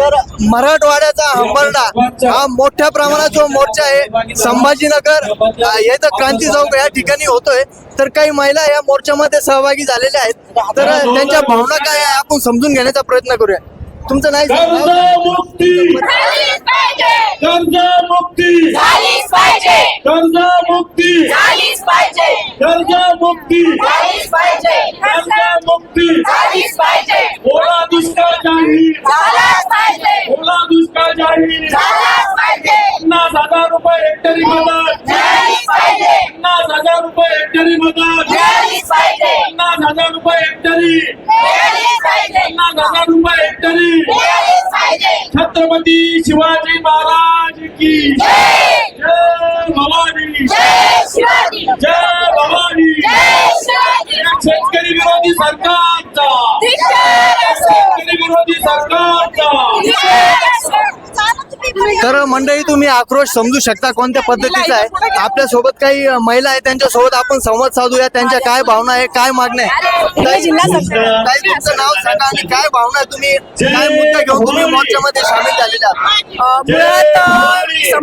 तर मराठवाड्याचा हंबरडा हा मोठ्या प्रमाणात जो मोर्चा आहे संभाजीनगर अ, येथं क्रांती चौक या ठिकाणी होतोय. तर काही महिला या मोर्चामध्ये सहभागी झालेल्या आहेत. तर त्यांच्या भावना काय आहे आपण समजून घेण्याचा प्रयत्न करूया. तुमचं नाही कर्जमुक्ती झालीच दुष्काळ जाहीर ओला दुष्काळ जाहीर पन्नास हजार रुपये हेक्टरी मदत पन्नास हजार रुपये हेक्टरी मदत पन्नास हजार रुपये हेक्टरी. पन्नास हजार रुपये हेक्टरी. छत्रपती शिवाजी महाराज की. जय. जय भवानी. जय शिवाजी. जय भवानी. तर मंडळी तुम्ही आक्रोश समजू शकता कोणत्या पद्धतीचा आहे. आपल्यासोबत काही महिला आहेत त्यांच्यासोबत आपण संवाद साधूया. त्यांच्या काय भावना आहे काय मागण्या आहे ताई, ताई, तुमचं नाव सांगा आणि काय भावना आहे तुम्ही काय मुद्दा घेऊन तुम्ही मोर्चामध्ये सामील झालेले आहात? अ, मुळात अ,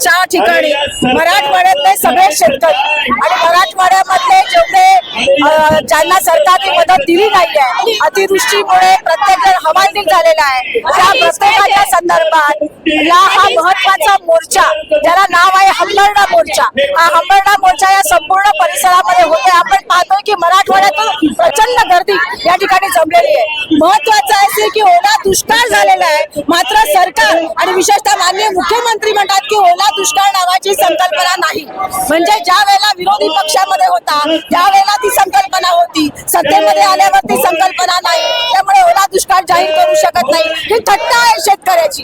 संभाजीनगरच्या ठिकाणी. मराठवाड्यातले सगळे शेतकरी आणि मराठवाड्यामधले जेवढे ज्यांना सरकारने मदत दिली नाहीये अतिवृष्टीमुळे प्रत्येक जण हवालदिल झालेला आहे. त्या प्रत्येकाच्या संदर्भात या हा महत्त्वाचा मोर्चा ज्याला नाव आहे हंबरडा मोर्चा. हा हंबरडा मोर्चा या संपूर्ण परिसरामध्ये होते आपण पाहतोय की मराठवाड्यातून प्रचंड गर्दी या ठिकाणी जमलेली आहे. महत्वाचं आहे की ओला दुष्काळ झालेला आहे. मात्र सरकार आणि विशेषतः माननीय मुख्यमंत्री म्हणतात की ओला दुष्काळ नावाची संकल्पना नाही. म्हणजे ज्या वेळेला विरोधी पक्षामध्ये होता त्यावेळेला ती संकल्पना होती. सत्तेमध्ये आल्यावर ती संकल्पना नाही. त्यामुळे ओला दुष्काळ जाहीर करू शकत नाही. ही थट्टा आहे शेतकऱ्याची.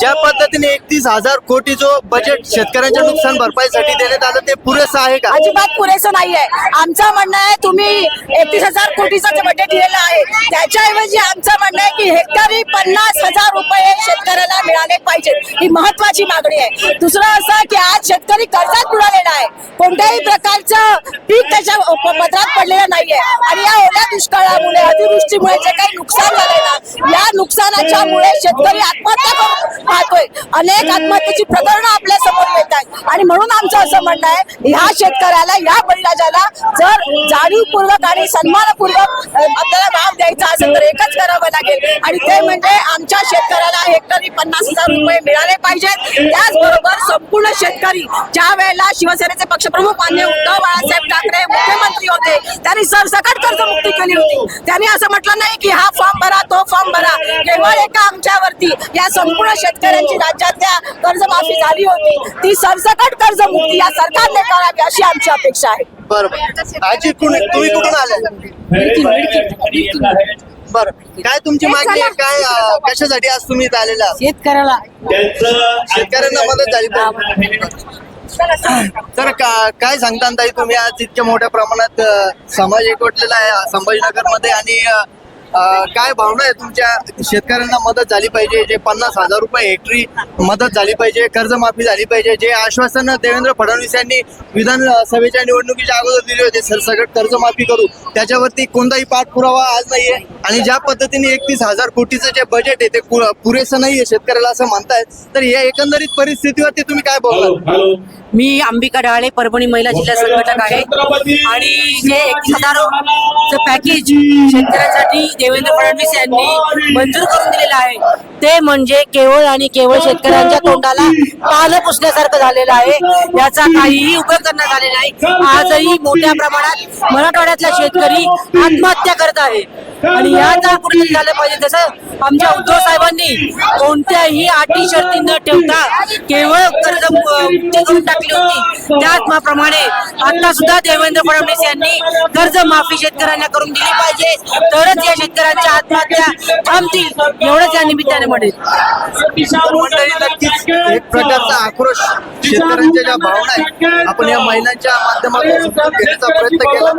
ज्या पद्धतीने एकतीस हजार कोटी जो बजेट शेतकऱ्यांच्या नुकसान भरपाईसाठी देण्यात आलं ते पुरेसं आहे का? अजिबात पुरेसं नाहीये. आमचं म्हणणं आहे तुम्ही एकतीस हजार कोटीचं जे बजेट दिलेलं आहे त्याच्याऐवजी आमचं म्हणणं आहे की हेक्टरी पन्नास हजार रुपये शेतकऱ्याला मिळाले पाहिजेत. ही महत्वाची मागणी आहे. दुसरं असं की आज शेतकरी कर्जात बुडालेला आहे. कोणत्याही प्रकारचं पीक त्याच्या प- पदरात पडलेलं नाहीये. आणि या ओल्या दुष्काळामुळे अतिवृष्टीमुळे जे काही नुकसान झालंय ना या नुकसानाच्या मुळे शेतकरी आत्महत्या करून पाहतोय अनेक आत्महत्येची प्रकरणं आपल्यासमोर येत आहेत. आणि म्हणून आमचं असं म्हणणं आहे ह्या शेतकऱ्याला या बळीराजाला जर जाणीवपूर्वक आणि सन्मानपूर्वक आपल्याला भाव द्यायचा असेल तर एकच करावं लागेल. आणि ते म्हणजे आमच्या शेतकऱ्याला हेक्टरी पन्नास हजार रुपये मिळाले पाहिजेत. त्याचबरोबर संपूर्ण शेतकरी ज्या वेळेला शिवसेनेचे पक्षप्रमुख मान्य उद्धव बाळासाहेब ठाकरे मुख्यमंत्री होते त्यांनी सरसकट कर्जमुक्ती केली होती. त्यांनी असं म्हटलं नाही की हा फॉर्म भरा तो फॉर्म भरा केवळ एका आमच्यावरती. या संपूर्ण शेतकऱ्यांची राज्यातल्या कर्जमाफी झाली होती. ती सरसकट कर्जमुक्ती या सरकारने करावी अशी आमची अपेक्षा आहे. बरोबर. आजी कुणी तुम्ही कुठून आले? बरं. काय तुमची मागणी आहे? काय अ, कशासाठी आज तुम्ही इथं आलेला? शेतकऱ्याला शेतकऱ्यांना मदत झाली पाहिजे तर का- काय सांगता ताई तुम्ही? आज इतक्या मोठ्या प्रमाणात अ, समाज एकवटलेला आहे संभाजीनगरमध्ये आणि अ, काय भावना आहे तुमच्या? शेतकऱ्यांना मदत झाली पाहिजे जे पन्नास हजार रुपये हेक्टरी मदत झाली पाहिजे कर्जमाफी झाली पाहिजे. जे आश्वासन देवेंद्र फडणवीस यांनी विधानसभेच्या निवडणुकीच्या अगोदर दिले होते सरसकट कर्जमाफी करू. त्याच्यावरती कोणताही पाठपुरावा आज नाहीये. आणि ज्या पद्धतीने एकतीस हजार कोटीचं जे बजेट आहे ते पुरेसं नाहीये शेतकऱ्याला असं म्हणतायत तर या एकंदरीत परिस्थितीवरती तुम्ही काय हॅलो मी अंबिका डाळे परभणी महिला जिल्हा संघटक आहे. आणि जे एकतीस हजार पॅकेज शेतकऱ्यांसाठी देवेंद्र फडणवीस यांनी मंजूर करून दिलेलं आहे. ते म्हणजे केवळ आणि केवळ शेतकऱ्यांच्या तोंडाला पानं पुसण्यासारखं झालेलं आहे. याचा काहीही उपयोग करण्यात आलेला नाही. आजही मोठ्या प्रमाणात मराठवाड्यातला शेतकरी आत्महत्या करत आहे. आणि याचा कुठेतरी झालं पाहिजे. तसं आमच्या उद्धव साहेबांनी कोणत्याही अटी शर्ती न ठेवता केवळ कर्ज करून टाकली होती. त्याचप्रमाणे आता सुद्धा देवेंद्र फडणवीस यांनी कर्ज माफी शेतकऱ्यांना करून दिली पाहिजे. तरच या शेतकऱ्यांच्या आत्महत्या थांबतील. एवढंच या निमित्ताने म्हणेल मंडळी नक्कीच एक प्रकारचा आक्रोश शेतकऱ्यांच्या ज्या भावना आहेत आपण या महिलांच्या माध्यमातून प्रयत्न केला.